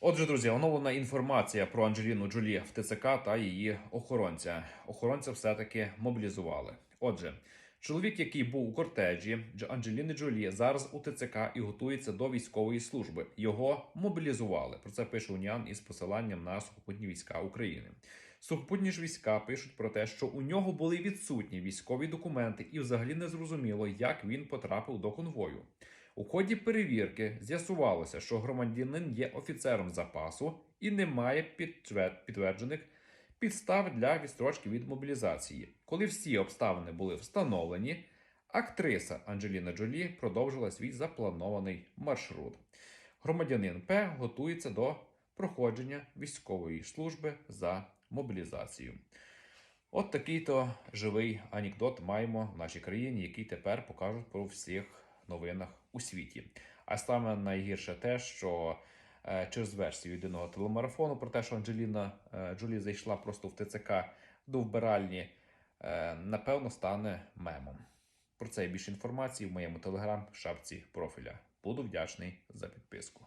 Отже, друзі, оновлена інформація про Анджеліну Джолі в ТЦК та її охоронця. Охоронця все-таки мобілізували. Отже, чоловік, який був у кортежі Дж- Анджеліни Джолі, зараз у ТЦК і готується до військової служби. Його мобілізували. Про це пише Уніан із посиланням на сухопутні війська України. Сухопутні ж війська пишуть про те, що у нього були відсутні військові документи, і взагалі не зрозуміло, як він потрапив до конвою. У ході перевірки з'ясувалося, що громадянин є офіцером запасу і не має підтверджених підстав для відстрочки від мобілізації. Коли всі обставини були встановлені, актриса Анджеліна Джолі продовжила свій запланований маршрут. Громадянин П готується до проходження військової служби за мобілізацію. От такий то живий анекдот маємо в нашій країні, який тепер покажуть про всіх новинах у світі. А саме найгірше те, що е, через версію єдиного телемарафону про те, що Анджеліна е, Джолі зайшла просто в ТЦК до вбиральні, е, напевно, стане мемом. Про це і більше інформації в моєму телеграм-шапці профіля. Буду вдячний за підписку.